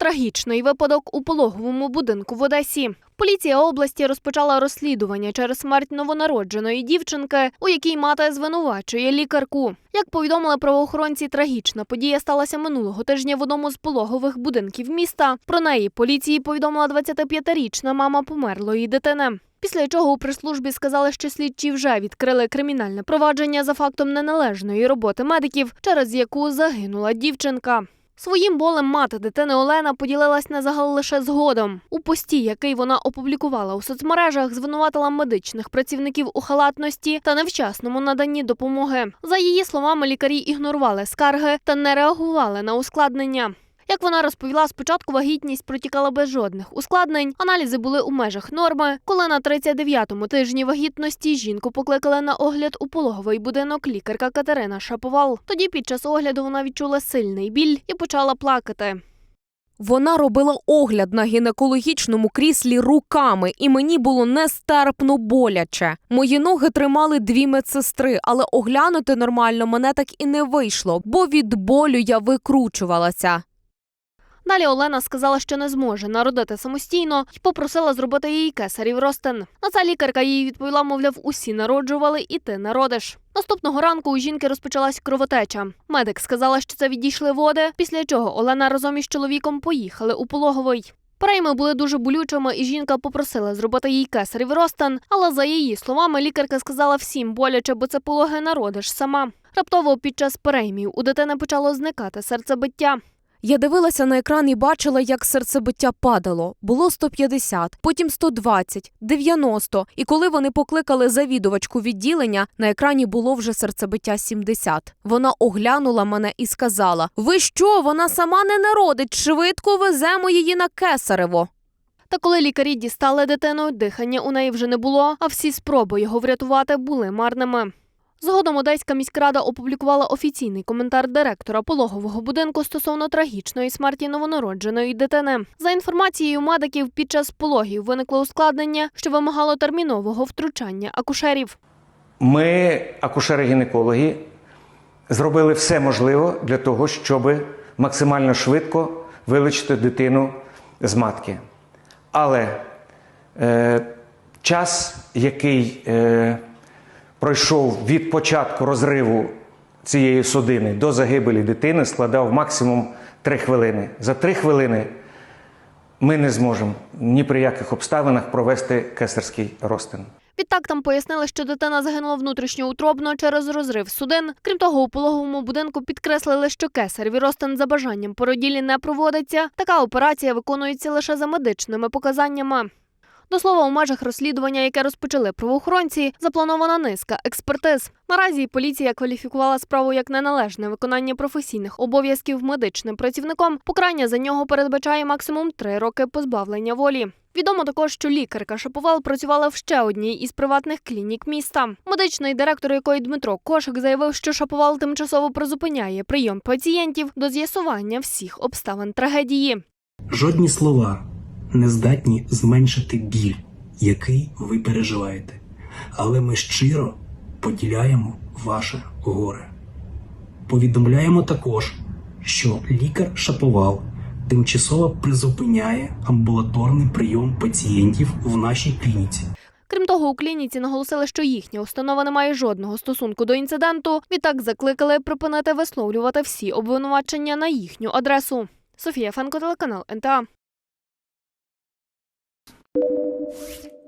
Трагічний випадок у пологовому будинку в Одесі. Поліція області розпочала розслідування через смерть новонародженої дівчинки, у якій мати звинувачує лікарку. Як повідомили правоохоронці, трагічна подія сталася минулого тижня в одному з пологових будинків міста. Про неї поліції повідомила 25-річна мама померлої дитини. Після чого у прес-службі сказали, що слідчі вже відкрили кримінальне провадження за фактом неналежної роботи медиків, через яку загинула дівчинка. Своїм болем мати дитини Олена поділилась на загал лише згодом. У пості, який вона опублікувала у соцмережах, звинуватила медичних працівників у халатності та невчасному наданні допомоги. За її словами, лікарі ігнорували скарги та не реагували на ускладнення. Як вона розповіла, спочатку вагітність протікала без жодних ускладнень. Аналізи були у межах норми. Коли на 39-му тижні вагітності жінку покликали на огляд у пологовий будинок лікарка Катерина Шаповал. Тоді під час огляду вона відчула сильний біль і почала плакати. Вона робила огляд на гінекологічному кріслі руками, і мені було нестерпно боляче. Мої ноги тримали дві медсестри, але оглянути нормально мене так і не вийшло, бо від болю я викручувалася. Далі Олена сказала, що не зможе народити самостійно і попросила зробити їй кесарів ростин. На це лікарка їй відповіла, мовляв, усі народжували, і ти народиш. Наступного ранку у жінки розпочалась кровотеча. Медик сказала, що це відійшли води, після чого Олена разом із чоловіком поїхали у пологовий. Перейми були дуже болючими, і жінка попросила зробити їй кесарів ростин, але за її словами лікарка сказала всім боляче, бо це пологи народиш сама. Раптово під час переймів у дитини почало зникати серцебиття. Я дивилася на екран і бачила, як серцебиття падало. Було 150, потім 120, 90. І коли вони покликали завідувачку відділення, на екрані було вже серцебиття 70. Вона оглянула мене і сказала: Ви що, вона сама не народить? Швидко веземо її на кесарево. Та коли лікарі дістали дитину, дихання у неї вже не було, а всі спроби його врятувати були марними. Згодом Одеська міськрада опублікувала офіційний коментар директора пологового будинку стосовно трагічної смерті новонародженої дитини. За інформацією медиків, під час пологів виникло ускладнення, що вимагало термінового втручання акушерів. Ми, акушери-гінекологи, зробили все можливе для того, щоб максимально швидко вилучити дитину з матки. Але е, час, який е, пройшов від початку розриву цієї судини до загибелі дитини, складав максимум 3 хвилини. За 3 хвилини ми не зможемо ні при яких обставинах провести кесарський розтин. Відтак там пояснили, що дитина загинула внутрішньоутробно через розрив судин. Крім того, у пологовому будинку підкреслили, що кесареві розтин за бажанням породілі не проводиться. Така операція виконується лише за медичними показаннями. До слова, у межах розслідування, яке розпочали правоохоронці, запланована низка експертиз. Наразі поліція кваліфікувала справу як неналежне виконання професійних обов'язків медичним працівником. Покарання за нього передбачає максимум три роки позбавлення волі. Відомо також, що лікарка Шаповал працювала в ще одній із приватних клінік міста. Медичний директор якої Дмитро Кошик заявив, що Шаповал тимчасово призупиняє прийом пацієнтів до з'ясування всіх обставин трагедії. Жодні слова не здатні зменшити біль, який ви переживаєте. Але ми щиро поділяємо ваше горе. Повідомляємо також, що лікар Шаповал тимчасово призупиняє амбулаторний прийом пацієнтів в нашій клініці. Крім того, у клініці наголосили, що їхня установа не має жодного стосунку до інциденту. Відтак закликали припинити висловлювати всі обвинувачення на їхню адресу. Софія Фенко, телеканал НТА. Thank you.